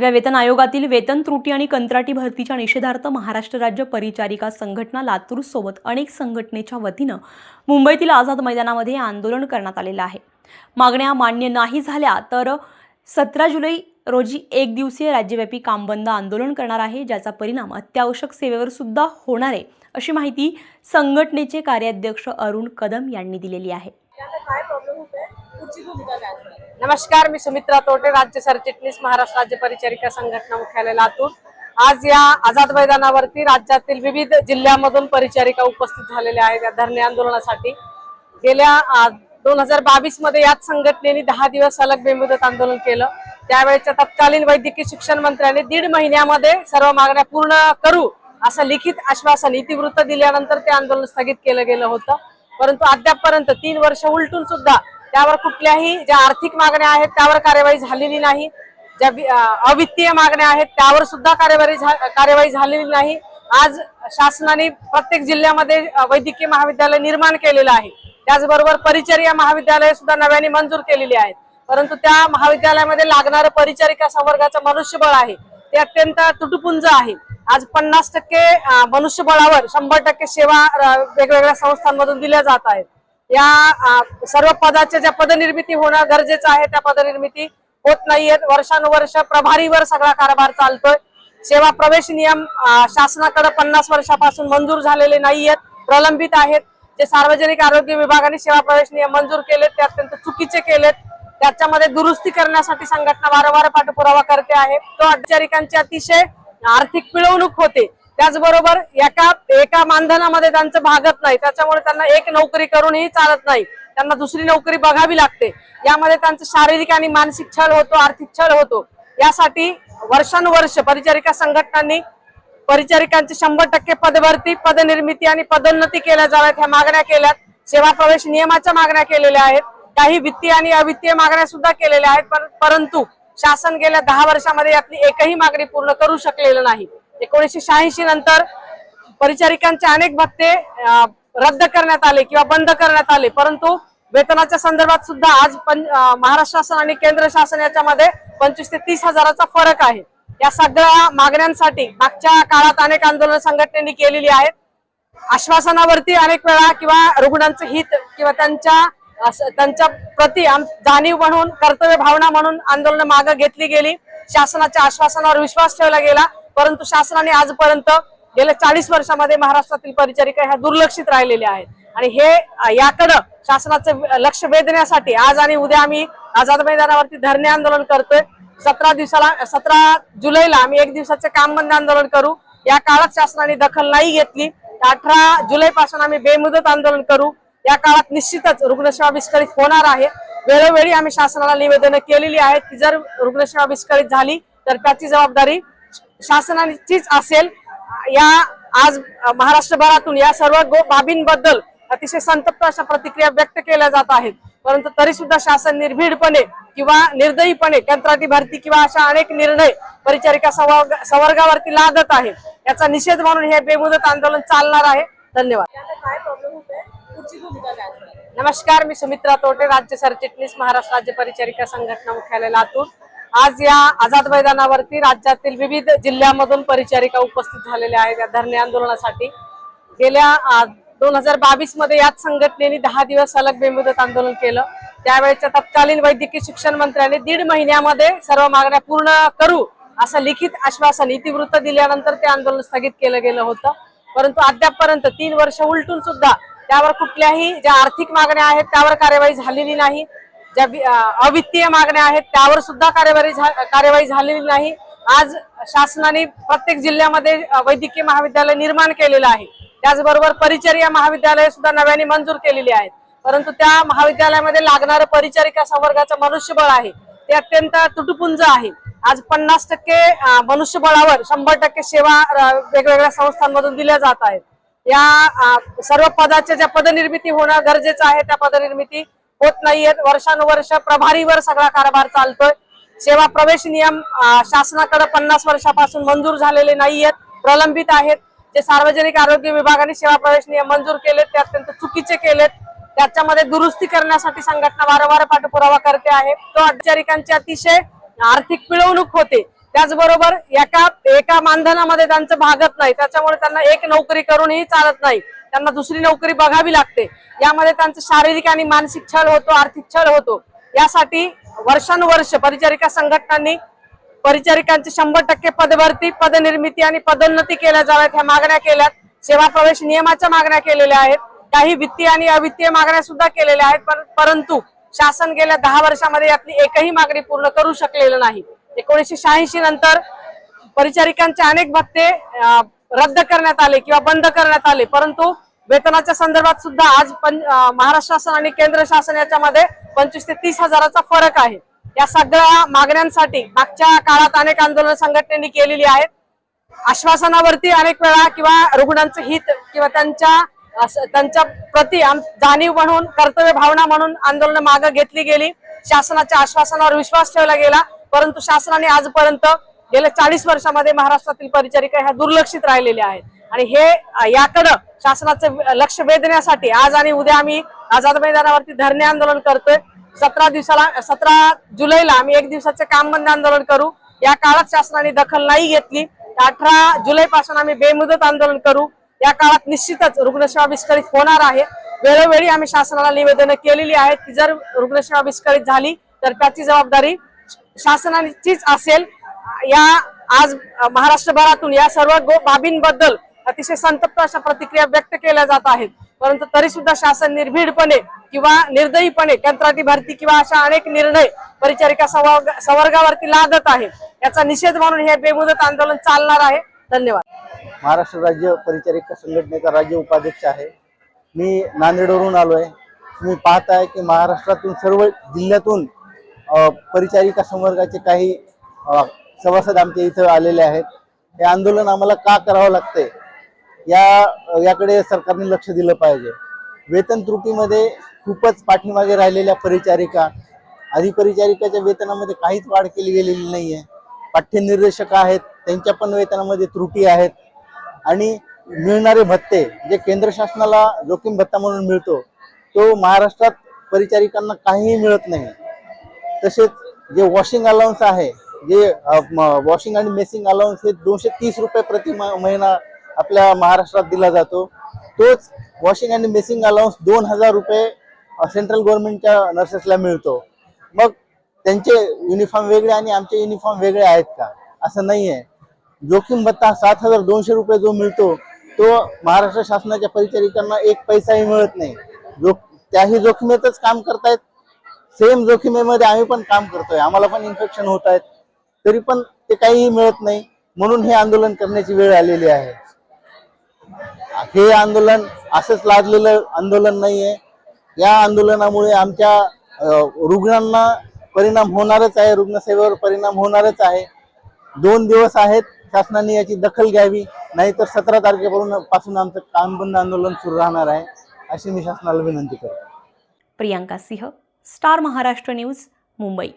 या वेतन आयोगातील वेतन त्रुटी आणि कंत्राटी भरतीच्या निषेधार्थ महाराष्ट्र राज्य परिचारिका संघटना लातूर सोबत अनेक संघटनेच्या वतीनं मुंबईतील आझाद मैदानामध्ये आंदोलन करण्यात आलेलं आहे. मागण्या मान्य नाही झाल्या तर सतरा जुलै रोजी एक दिवसीय राज्यव्यापी कामबंद आंदोलन करणार आहे ज्याचा परिणाम अत्यावश्यक सेवेवर सुद्धा होणार आहे अशी माहिती संघटनेचे कार्याध्यक्ष अरुण कदम यांनी दिलेली आहे. नमस्कार मी सुमित्रा तोटे राज्य सरचिटणीस महाराष्ट्र राज्य परिचारिका संघटना मुख्यालय लातूर. आज या आझाद मैदानावरती राज्यातील विविध जिल्ह्यामधून परिचारिका उपस्थित झालेल्या आहेत या धरणे आंदोलनासाठी. गेल्या दोन हजार बावीसमध्ये याच संघटनेने दहा दिवस सलग बेमुदत आंदोलन केलं. त्यावेळेच्या तत्कालीन वैद्यकीय शिक्षण मंत्र्यांनी दीड महिन्यामध्ये सर्व मागण्या पूर्ण करू असं लिखित आश्वासन इतिवृत्त दिल्यानंतर ते आंदोलन स्थगित केलं गेलं होतं. परंतु अद्यापपर्यंत तीन वर्ष उलटून सुद्धा त्यावर कुठल्याही ज्या आर्थिक मागण्या आहेत त्यावर कार्यवाही झालेली नाही. ज्या अवित्तीय मागण्या आहेत त्यावर सुद्धा कार्यवाही झा- कार्यवाही झालेली नाही. आज शासनाने प्रत्येक जिल्ह्यामध्ये वैद्यकीय महाविद्यालय निर्माण केलेलं आहे. त्याचबरोबर परिचर्या महाविद्यालय सुद्धा नव्याने मंजूर केलेली आहेत. परंतु त्या महाविद्यालयामध्ये लागणारं परिचारिका संवर्गाचं मनुष्यबळ आहे. ते अत्यंत तुटपुंज आहे. आज पन्नास टक्के मनुष्यबळावर शंभर टक्के सेवा वेगवेगळ्या संस्थांमधून दिल्या जात आहेत. या सर्व पदाच्या ज्या पदनिर्मिती होणं गरजेचं आहे त्या पदनिर्मिती होत नाहीयेत. वर्षानुवर्ष प्रभारीवर सगळा कारभार चालतोय. सेवा प्रवेश नियम शासनाकडे पन्नास वर्षापासून मंजूर झालेले नाहीयेत प्रलंबित आहेत जे सार्वजनिक आरोग्य विभागाने सेवा प्रवेश नियम मंजूर केलेत ते अत्यंत चुकीचे केलेत. त्याच्यामध्ये दुरुस्ती करण्यासाठी संघटना वारंवार पाठपुरावा करते आहे. तो औपचारिकांची अतिशय आर्थिक पिळवणूक होते. त्याचबरोबर एका एका मानधनामध्ये त्यांचं भागत नाही. त्याच्यामुळे त्यांना एक नोकरी करूनही चालत नाही. त्यांना दुसरी नोकरी बघावी लागते. यामध्ये त्यांचं शारीरिक आणि मानसिक छळ होतो आर्थिक छळ होतो. यासाठी वर्षानुवर्ष परिचारिका संघटनांनी परिचारिकांची शंभर टक्के पदभरती पदनिर्मिती आणि पदोन्नती केल्या जाव्यात. ह्या मागण्या केल्यात. सेवा प्रवेश नियमाच्या मागण्या केलेल्या आहेत. काही वित्तीय आणि अवित्तीय मागण्या सुद्धा केलेल्या आहेत. परंतु शासन गेल्या दहा वर्षामध्ये यातली एकही मागणी पूर्ण करू शकलेलं नाही. एकोणीसशे शहाऐंशी नंतर परिचारिकांचे अनेक भत्ते अं, रद्द करण्यात आले किंवा बंद करण्यात आले. परंतु वेतनाच्या संदर्भात सुद्धा आज पं- महाराष्ट्र शासन आणि केंद्र शासन याच्यामध्ये पंचवीस ते तीस हजाराचा फरक आहे. या सगळ्या मागण्यांसाठी मागच्या काळात अनेक आंदोलन संघटनेने केलेली आहेत. आश्वासनावरती अनेक वेळा किंवा रुग्णांचं हित किंवा त्यांच्या त्यांच्या प्रति जाणीव म्हणून कर्तव्य भावना म्हणून आंदोलन मागे घेतली गेली. शासनाच्या आश्वासनावर विश्वास ठेवला गेला. परंतु शासनाने आजपर्यंत गेल्या चाळीस वर्षामध्ये महाराष्ट्रातील परिचारिका ह्या दुर्लक्षित राहिलेल्या आहेत. आणि हे याकडं शासनाचं लक्ष वेधण्यासाठी आज आणि उद्या आम्ही आझाद मैदानावरती धरणे आंदोलन करतोय. सतरा दिवसाला सतरा जुलैला आम्ही एक दिवसाचे काम बंद आंदोलन करू. या काळात शासनाने दखल नाही घेतली. अठरा जुलै पासून आम्ही बेमुदत आंदोलन करू. या काळात निश्चितच रुग्णसेवा विस्कळीत होणार आहे. वेळोवेळी आम्ही शासनाला निवेदन केलेली आहेत की जर रुग्णसेवा विस्कळीत झाली तर त्याची जबाबदारी शासनाचीच असेल या आज महाराष्ट्रभरातून या सर्व गो- बाबींबद्दल अतिशय संतप्त अशा प्रतिक्रिया व्यक्त केल्या जात आहेत. परंतु तरी सुद्धा शासन निर्भीडपणे किंवा निर्दयीपणे कंत्राटी भरती किंवा अशा अनेक निर्णय परिचारिका संवर्ग संवर्गावरती लादत आहे याचा निषेध म्हणून हे बेमुदत आंदोलन चालणार आहे. धन्यवाद. नमस्कार मी सुमित्रा तोटे राज्य सरचिटणीस महाराष्ट्र राज्य परिचारिका संघटना मुख्यालय लातूर. आज या आझाद मैदानावरती राज्यातील विविध जिल्ह्यामधून परिचारिका उपस्थित झालेल्या आहेत या धरणे आंदोलनासाठी. गेल्या दोन हजार बावीसमध्ये याच संघटनेने दहा दिवस सलग बेमुदत आंदोलन केलं. त्यावेळेच्या तत्कालीन वैद्यकीय शिक्षण मंत्र्यांनी दीड महिन्यामध्ये सर्व मागण्या पूर्ण करू असं लिखित आश्वासन इतिवृत्त दिल्यानंतर ते आंदोलन स्थगित केलं गेलं होतं. परंतु अद्यापपर्यंत तीन वर्ष उलटून सुद्धा त्यावर कुठल्याही ज्या आर्थिक मागण्या आहेत त्यावर कार्यवाही झालेली नाही. ज्या अवित्तीय मागण्या आहेत त्यावर सुद्धा कार्यवाही झा- कार्यवाही झालेली नाही. आज शासनाने प्रत्येक जिल्ह्यामध्ये वैद्यकीय महाविद्यालय निर्माण केलेलं आहे. त्याचबरोबर परिचर्या महाविद्यालय सुद्धा नव्याने मंजूर केलेली आहेत. परंतु त्या महाविद्यालयामध्ये लागणारं परिचारिका संवर्गाचं मनुष्यबळ आहे. ते अत्यंत तुटपुंज आहे. आज पन्नास टक्के मनुष्यबळावर शंभर टक्के सेवा वेगवेगळ्या संस्थांमधून दिल्या जात आहेत. या सर्व पदाच्या ज्या पदनिर्मिती होणं गरजेचं आहे त्या पदनिर्मिती होत नाहीयेत. वर्षानुवर्ष प्रभारीवर सगळा कारभार चालतोय. सेवा प्रवेश नियम शासनाकडे पन्नास वर्षापासून मंजूर झालेले नाहीयेत. प्रलंबित आहेत. जे सार्वजनिक आरोग्य विभागाने सेवा प्रवेश नियम मंजूर केलेत. ते अत्यंत चुकीचे केलेत. त्याच्यामध्ये दुरुस्ती करण्यासाठी संघटना वारंवार पाठपुरावा करते आहे. तो औपचारिकांची अतिशय आर्थिक पिळवणूक होते. त्याचबरोबर एका एका मानधनामध्ये त्यांचं भागत नाही. त्याच्यामुळे त्यांना एक नोकरी करूनही चालत नाही. त्यांना दुसरी नोकरी बघावी लागते. यामध्ये त्यांचं शारीरिक आणि मानसिक छळ होतो आर्थिक छळ होतो. यासाठी वर्षानुवर्ष परिचारिका संघटनांनी परिचारिकांची शंभर टक्के पदभरती पदनिर्मिती आणि पदोन्नती केल्या जाव्यात ह्या मागण्या केल्यात. सेवा प्रवेश नियमाच्या मागण्या केलेल्या आहेत. काही वित्तीय आणि अवित्तीय मागण्या सुद्धा केलेल्या आहेत पर- परंतु शासन गेल्या दहा वर्षामध्ये यातली एकही मागणी पूर्ण करू शकलेलं नाही. एकोणीसशे शहाऐंशी नंतर परिचारिकांचे अनेक भत्ते अं, रद्द करण्यात आले किंवा बंद करण्यात आले परंतु वेतनाच्या संदर्भात सुद्धा आज महाराष्ट्र शासन आणि केंद्र शासन याच्यामध्ये पंचवीस ते तीस हजाराचा फरक आहे. या सगळ्या मागण्यांसाठी मागच्या काळात अनेक आंदोलन संघटनेनी केलेली आहेत. आश्वासनावरती अनेक वेळा किंवा रुग्णांचं हित किंवा त्यांच्या त्यांच्या प्रति जाणीव म्हणून कर्तव्य भावना म्हणून आंदोलन मागे घेतली गेली. शासनाच्या आश्वासनावर विश्वास ठेवला गेला परंतु शासनाने आजपर्यंत गेल्या चाळीस वर्षामध्ये महाराष्ट्रातील परिचारिका ह्या दुर्लक्षित राहिलेल्या आहेत. आणि हे याकडं शासनाचं लक्ष वेधण्यासाठी आज आणि उद्या आम्ही आझाद मैदानावरती धरणे आंदोलन करतोय. सतरा दिवसाला सतरा जुलैला आम्ही एक दिवसाचे काम बंद आंदोलन करू. या काळात शासनाने दखल नाही घेतली. अठरा जुलै पासून आम्ही बेमुदत आंदोलन करू. या काळात निश्चितच रुग्णसेवा विस्कळीत होणार आहे. वेळोवेळी आम्ही शासनाला निवेदनं केलेली आहेत की जर रुग्णसेवा विस्कळीत झाली तर त्याची जबाबदारी शासनाचीच असेल. या आज महाराष्ट्रभरातून या सर्व गो- बाबींबद्दल अतिशय संतप्त अशा प्रतिक्रिया व्यक्त केल्या जात आहेत. परंतु तरी सुद्धा शासन निर्भीडपणे किंवा निर्दयीपणे कंत्राटी भरती किंवा अशा अनेक निर्णय परिचारिका संवर्ग संवर्गावरती लादत आहे. याचा निषेध म्हणून हे बेमुदत आंदोलन चालणार आहे. धन्यवाद. महाराष्ट्र राज्य परिचारिका संघटनेचा राज्य उपाध्यक्ष आहे. मी नांदेडवरून आलो आहे तुम्ही पाहताय की महाराष्ट्रातून सर्व जिल्ह्यातून परिचारिका संवर्गाचे काही सभासद आमच्या इथं आलेले आहेत. हे आंदोलन आम्हाला का करावं लागते या याकडे सरकारने लक्ष दिलं पाहिजे. वेतन त्रुटीमध्ये खूपच पाठीमागे राहिलेल्या परिचारिका आधी परिचारिकाच्या वेतनामध्ये काहीच वाढ केली गेलेली नाही आहे पाठ्यनिर्देशक आहेत त्यांच्या पण वेतनामध्ये त्रुटी आहेत. आणि मिळणारे भत्ते जे केंद्र शासनाला जोखीम भत्ता म्हणून मिळतो तो महाराष्ट्रात परिचारिकांना काहीही मिळत नाही. तसेच जे वॉशिंग अलाउन्स आहे जे वॉशिंग आणि मेसिंग अलाउन्स हे दोनशे तीस रुपये प्रति महिना आपल्या महाराष्ट्रात दिला जातो. तोच वॉशिंग आणि मेसिंग अलाउन्स दोन हजार रुपये सेंट्रल गव्हर्नमेंटच्या नर्सेसला मिळतो. मग त्यांचे युनिफॉर्म वेगळे आणि आमचे युनिफॉर्म वेगळे आहेत का? असं नाही आहे जोखीम भत्ता सात हजार दोनशे रुपये जो मिळतो तो महाराष्ट्र शासनाच्या परिचारिकांना एक पैसाही मिळत नाही. जो त्याही जोखमीतच काम करतायत. सेम जोखीमेमध्ये आम्ही पण काम करतोय. आम्हाला पण इन्फेक्शन होत आहेत. तरी पण ते काहीही मिळत नाही. म्हणून हे आंदोलन करण्याची वेळ आलेली आहे. हे आंदोलन असंच लादलेलं आंदोलन नाहीये. या आंदोलनामुळे आमच्या रुग्णांना परिणाम होणारच आहे. रुग्णसेवेवर परिणाम होणारच आहे. दोन दिवस आहेत शासनाने याची दखल घ्यावी. नाहीतर सतरा तारखेपासून पासून आमचं काम बंद आंदोलन सुरू राहणार आहे अशी मी शासनाला विनंती करतो. Priyanka Singh star Maharashtra news Mumbai.